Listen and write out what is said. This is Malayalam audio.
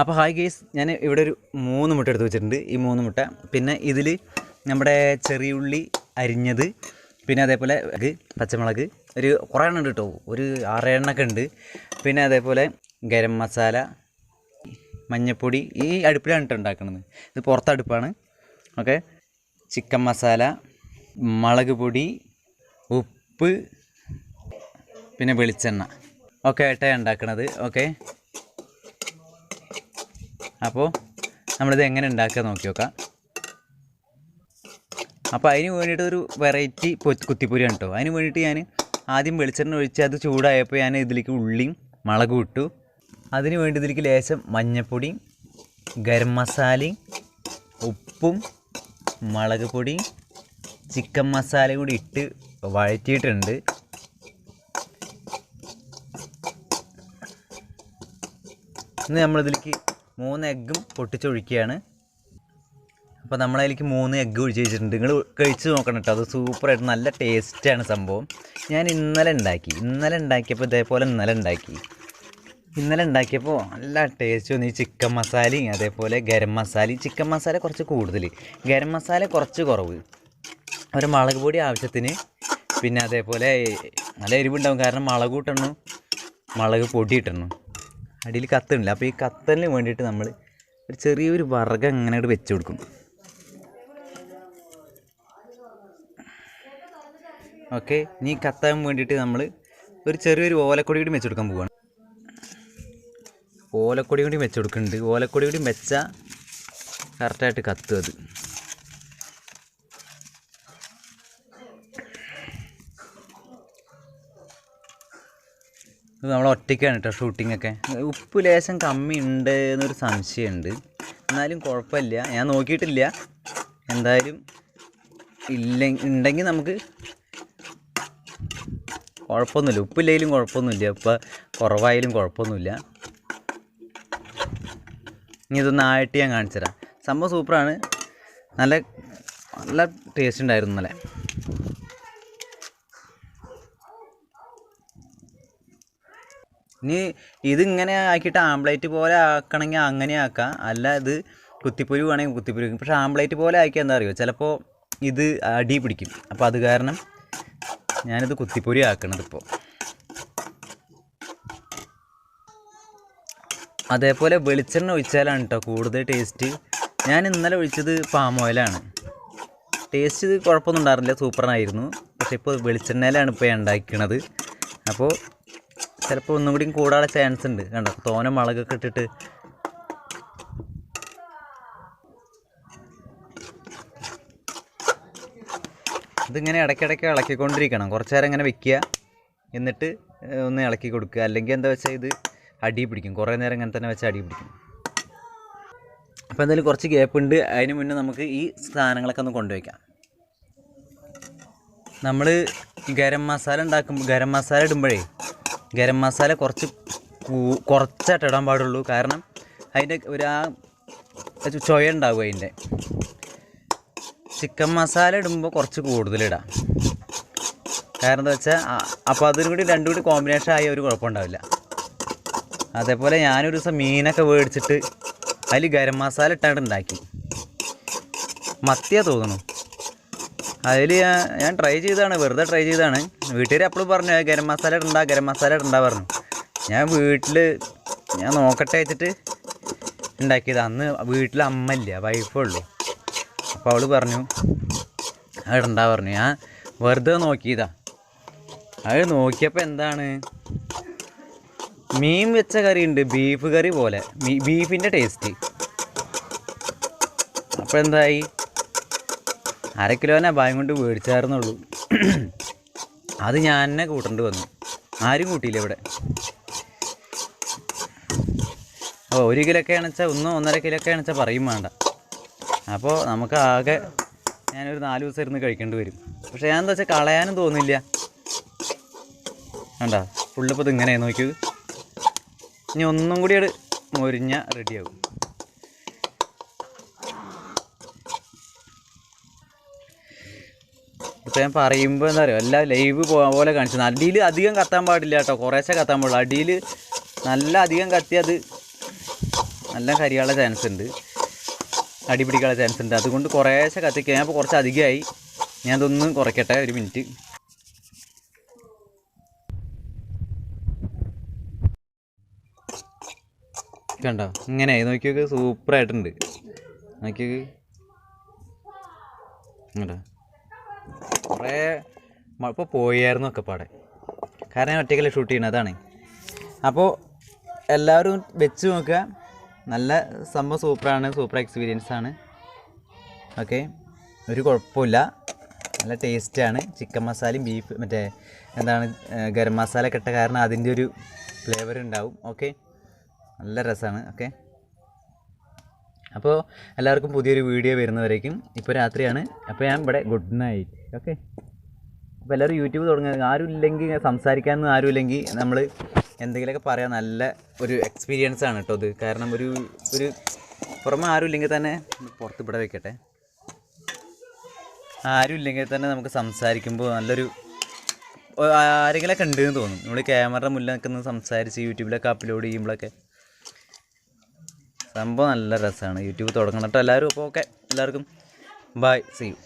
അപ്പോൾ ഹായ് ഗേസ് ഞാൻ ഇവിടെ ഒരു മൂന്ന് മുട്ട എടുത്ത് വെച്ചിട്ടുണ്ട്. ഈ മൂന്ന് മുട്ട. പിന്നെ ഇതിൽ നമ്മുടെ ചെറിയ ഉള്ളി അരിഞ്ഞത് പിന്നെ അതേപോലെ പച്ചമുളക്. ഒരു കുറേ എണ്ണം ഉണ്ട് കേട്ടോ. ഒരു ആറേഴെണ്ണൊക്കെ ഉണ്ട്. പിന്നെ അതേപോലെ ഗരം മസാല മഞ്ഞപ്പൊടി ഈ അടുപ്പിലാണ് കേട്ടോ ഉണ്ടാക്കുന്നത് ഇത് പുറത്ത് അടുപ്പാണ്. ഓക്കെ. ചിക്കൻ മസാല മുളക് പൊടി ഉപ്പ് പിന്നെ വെളിച്ചെണ്ണ. ഒക്കെ ആയിട്ടാണ് ഉണ്ടാക്കുന്നത് ഓക്കെ. അപ്പോൾ നമ്മളിത് എങ്ങനെ ഉണ്ടാക്കുക നോക്കി നോക്കാം. അപ്പോൾ അതിന് വേണ്ടിയിട്ട് ഒരു വെറൈറ്റി കുത്തിപ്പൊരിയാണ് കേട്ടോ അതിന് വേണ്ടിയിട്ട് ഞാൻ ആദ്യം വെളിച്ചെണ്ണ ഒഴിച്ച് അത് ചൂടായപ്പോൾ ഞാൻ ഇതിലേക്ക് ഉള്ളിയും മുളകും ഇട്ടു. അതിന് വേണ്ടി ഇതിലേക്ക് ലേശം മഞ്ഞൾപ്പൊടിയും ഗരം മസാലയും ഉപ്പും മുളക് പൊടിയും ചിക്കൻ മസാലയും കൂടി ഇട്ട് വഴറ്റിയിട്ടുണ്ട്. ഇന്ന് നമ്മളിതിലേക്ക് മൂന്ന് എഗ്ഗും പൊട്ടിച്ചൊഴിക്കുകയാണ്. അപ്പോൾ നമ്മളതിലേക്ക് മൂന്ന് എഗ്ഗ് ഒഴിച്ച് വെച്ചിട്ടുണ്ട്. നിങ്ങൾ കഴിച്ച് നോക്കണം കേട്ടോ അത് സൂപ്പറായിട്ട് നല്ല ടേസ്റ്റാണ് സംഭവം. ഞാൻ ഇന്നലെ ഉണ്ടാക്കി. ഇന്നലെ ഉണ്ടാക്കിയപ്പോൾ ഇതേപോലെ ഇന്നലെ ഉണ്ടാക്കി. ഇന്നലെ ഉണ്ടാക്കിയപ്പോൾ നല്ല ടേസ്റ്റ് വന്നു. ഈ ചിക്കൻ മസാലയും അതേപോലെ ഗരം മസാലയും. ചിക്കൻ മസാല കുറച്ച് കൂടുതൽ ഗരം മസാല കുറച്ച് കുറവ്. ഒരു മുളക് പൊടി ആവശ്യത്തിന്. പിന്നെ അതേപോലെ നല്ല എരിവുണ്ടാവും. കാരണം മുളക് കൂട്ടണം. മുളക് പൊടി ഇട്ടണു അടിയിൽ കത്തുന്നില്ല. അപ്പോൾ ഈ കത്തലിന് വേണ്ടിയിട്ട് നമ്മൾ ഒരു ചെറിയൊരു വർഗം അങ്ങനെ വെച്ച് കൊടുക്കും. ഓക്കെ ഇനി കത്താൻ വേണ്ടിയിട്ട് നമ്മൾ ഒരു ചെറിയൊരു ഓലക്കൊടി കൂടി വെച്ച് കൊടുക്കാൻ പോവാണ്. ഓലക്കൊടി കൂടി വെച്ച് കൊടുക്കുന്നുണ്ട്. ഓലക്കൊടി കൂടി വെച്ചാൽ കറക്റ്റായിട്ട് കത്തും അത്. ഇത് നമ്മൾ ഒറ്റയ്ക്കാണ് കേട്ടോ ഷൂട്ടിംഗ് ഒക്കെ. ഉപ്പ് ലേശം കമ്മി ഉണ്ട് എന്നൊരു സംശയമുണ്ട്. എന്നാലും കുഴപ്പമില്ല. ഞാൻ നോക്കിയിട്ടില്ല. എന്തായാലും ഇല്ല ഉണ്ടെങ്കിൽ നമുക്ക് കുഴപ്പമൊന്നുമില്ല. ഉപ്പില്ലെങ്കിലും കുഴപ്പമൊന്നുമില്ല. ഇപ്പം കുറവായാലും കുഴപ്പമൊന്നുമില്ല. ഇനി ഇതൊന്ന് ആയിട്ട് ഞാൻ കാണിച്ചു തരാം സംഭവം സൂപ്പറാണ് നല്ല നല്ല ടേസ്റ്റ് ഉണ്ടായിരുന്നു ഇന്നലെ. ഇനി ഇതിങ്ങനെ ആക്കിയിട്ട് ആംപ്ലേറ്റ് പോലെ ആക്കണമെങ്കിൽ അങ്ങനെ ആക്കാം. അല്ല ഇത് കുത്തിപ്പൊരി വേണമെങ്കിൽ കുത്തിപ്പൊരി പക്ഷേ ആംപ്ലേറ്റ് പോലെ ആക്കിയാൽ എന്താ അറിയുമോ ചിലപ്പോൾ ഇത് അടി പിടിക്കും. അപ്പോൾ അത് കാരണം ഞാനിത് കുത്തിപ്പൊരി ആക്കണത് ഇപ്പോൾ അതേപോലെ വെളിച്ചെണ്ണ ഒഴിച്ചാലാണ് കേട്ടോ കൂടുതൽ ടേസ്റ്റ്. ഞാൻ ഇന്നലെ ഒഴിച്ചത് പാം ഓയിലാണ് ടേസ്റ്റ് ഇത് കുഴപ്പമൊന്നും ഉണ്ടായിരുന്നില്ല. സൂപ്പറായിരുന്നു പക്ഷേ ഇപ്പോൾ വെളിച്ചെണ്ണയിലാണ് ഇപ്പോൾ ഞാൻ ഉണ്ടാക്കണത്. അപ്പോൾ ചിലപ്പോൾ ഒന്നും കൂടി കൂടാനുള്ള ചാൻസ് ഉണ്ട്. കണ്ടോ? തോന മുളകൊക്കെ ഇട്ടിട്ട്. ഇതിങ്ങനെ ഇടയ്ക്കിടയ്ക്ക് ഇളക്കിക്കൊണ്ടിരിക്കണം. കുറച്ച് നേരം ഇങ്ങനെ വെക്കുക. എന്നിട്ട് ഒന്ന് ഇളക്കി കൊടുക്കുക. അല്ലെങ്കിൽ എന്താ വെച്ചാൽ ഇത് അടി പിടിക്കും. കുറേ നേരം ഇങ്ങനെ തന്നെ വെച്ചാൽ അടി പിടിക്കും. അപ്പോൾ എന്തായാലും കുറച്ച് ഗ്യാപ്പ് ഉണ്ട്. അതിന് മുന്നേ നമുക്ക് ഈ സാധനങ്ങളൊക്കെ ഒന്ന് കൊണ്ടുവയ്ക്കാം. നമ്മൾ ഗരം മസാല ഉണ്ടാക്കുമ്പോൾ ഗരം മസാല ഇടുമ്പോഴേ ഗരം മസാല കുറച്ച് കുറച്ചായിട്ട് ഇടാൻ പാടുള്ളൂ. കാരണം അതിന്റെ ഒരു ആ ചൊയ ഉണ്ടാവും അതിന്റെ. ചിക്കൻ മസാല ഇടുമ്പോൾ കുറച്ച് കൂടുതലിടാം കാരണം എന്താ വെച്ചാൽ അപ്പോൾ അതും കൂടി രണ്ടും കൂടി കോമ്പിനേഷൻ ആയ ഒരു കുഴപ്പമുണ്ടാവില്ല അതേപോലെ ഞാനൊരു ദിവസം മീനൊക്കെ മേടിച്ചിട്ട് അതിൽ ഗരം മസാല ഇട്ടാണ്ട് ഉണ്ടാക്കി. മത്തിയാ തോന്നുന്നു. അതിൽ ഞാൻ ഞാൻ ട്രൈ ചെയ്തതാണ് വെറുതെ ട്രൈ ചെയ്തതാണ്. വീട്ടുകാർ എപ്പോഴും പറഞ്ഞു "ഏ, ഗരം മസാല ഇടണ്ട ഗരം മസാല ഇടണ്ട പറഞ്ഞു. ഞാൻ വീട്ടിൽ ഞാൻ നോക്കട്ടെ വെച്ചിട്ട് ഉണ്ടാക്കിയത് അന്ന് വീട്ടിൽ അമ്മ ഇല്ല വൈഫേ ഉള്ളൂ. അപ്പോൾ അവൾ പറഞ്ഞു ഇടണ്ട പറഞ്ഞു. ഞാൻ വെറുതെ നോക്കിയതാ. അത് നോക്കിയപ്പോൾ എന്താണ്? മീൻ വെച്ച കറി ഉണ്ട് ബീഫ് കറി പോലെ. ബീഫിന്റെ ടേസ്റ്റ് അപ്പോൾ എന്തായി? അര കിലോനെ ഭയം കൊണ്ട് മേടിച്ചായിരുന്നുള്ളൂ. അത് ഞാൻ തന്നെ കൂട്ടേണ്ടി വന്നു. ആരും കൂട്ടിയില്ല ഇവിടെ. അപ്പോൾ ഒരു കിലൊക്കെ ആണെച്ചാൽ ഒന്നോ ഒന്നര കിലൊക്കെ ആണെച്ചാൽ പറയും വേണ്ട. അപ്പോൾ നമുക്ക് ആകെ ഞാനൊരു നാല് ദിവസം ഇരുന്ന് കഴിക്കേണ്ടി വരും. പക്ഷെ ഞാൻ എന്താ വെച്ചാൽ കളയാനും തോന്നില്ല. വേണ്ട ഫുള്ളിപ്പോൾ ഇത് ഇങ്ങനെ നോക്കിയത്. ഇനി ഒന്നും കൂടി അത് മൊരിഞ്ഞ റെഡിയാവും ഇപ്പം ഞാൻ പറയുമ്പോൾ എന്താ പറയുക എല്ലാം ലൈവ് പോകാൻ പോലെ കാണിച്ചു. അടിയിൽ അധികം കത്താൻ പാടില്ല കേട്ടോ. കുറേശ്ശെ കത്താൻ പാടുള്ളൂ. അടിയിൽ നല്ല അധികം കത്തി അത് നല്ല കരിയാനുള്ള ചാൻസ് ഉണ്ട്. അടി പിടിക്കാനുള്ള ചാൻസ് ഉണ്ട്. അതുകൊണ്ട് കുറേശ്ശെ കത്തിക്കുക ഞാൻ ഇപ്പോൾ കുറച്ച് അധികമായി. ഞാൻ ഇതൊന്ന് കുറയ്ക്കട്ടെ. ഒരു മിനിറ്റ് കണ്ടോ? ഇങ്ങനെ നോക്കിയൊക്കെ സൂപ്പറായിട്ടുണ്ട് നോക്കിയൊക്കെ. കേട്ടോ കുറേ ഇപ്പോൾ പോയായിരുന്നു ഒക്കെ പാടെ. കാരണം ഞാൻ ഒറ്റയ്ക്കല്ലേ ഷൂട്ട് ചെയ്യുന്നതാണ് അതാണ്. അപ്പോൾ എല്ലാവരും വെച്ച് നോക്കുക. നല്ല സംഭവം സൂപ്പറാണ് സൂപ്പർ എക്സ്പീരിയൻസ് ആണ്. ഓക്കെ. ഒരു കുഴപ്പമില്ല. നല്ല ടേസ്റ്റാണ് ചിക്കൻ മസാലയും ബീഫ് മറ്റേ എന്താണ് ഗരം മസാല ഒക്കെ ഇട്ട കാരണം അതിന്റെ ഒരു ഫ്ലേവർ ഉണ്ടാവും. ഓക്കെ. നല്ല രസമാണ്. ഓക്കെ. അപ്പോൾ എല്ലാവർക്കും പുതിയൊരു വീഡിയോ വരുന്നവരേക്കും ഇപ്പോൾ രാത്രിയാണ്. അപ്പോൾ ഞാൻ ഇവിടെ ഗുഡ് നൈറ്റ് ഓക്കെ അപ്പോൾ എല്ലാവരും യൂട്യൂബ് തുടങ്ങുക. ആരും ഇല്ലെങ്കിൽ സംസാരിക്കാനൊന്നും ആരും ഇല്ലെങ്കിൽ നമ്മൾ എന്തെങ്കിലുമൊക്കെ പറയാൻ നല്ല ഒരു എക്സ്പീരിയൻസ് ആണ് കേട്ടോ ഇത്. കാരണം ഒരു ഒരു പുറമെ ആരും ഇല്ലെങ്കിൽ തന്നെ പുറത്ത് ഇവിടെ വെക്കട്ടെ. ആരും ഇല്ലെങ്കിൽ തന്നെ നമുക്ക് സംസാരിക്കുമ്പോൾ നല്ലൊരു ആരെങ്കിലൊക്കെ ഉണ്ടെന്ന് തോന്നും. നമ്മൾ ക്യാമറ മുന്നിൽ നിൽക്കുന്ന സംസാരിച്ച് യൂട്യൂബിലൊക്കെ അപ്ലോഡ് ചെയ്യുമ്പോഴൊക്കെ. സംഭവം നല്ല രസമാണ്. യൂട്യൂബ് തുടങ്ങണം കേട്ടോ എല്ലാവരും. അപ്പോൾ ഓക്കെ. എല്ലാവർക്കും. ബൈ. See you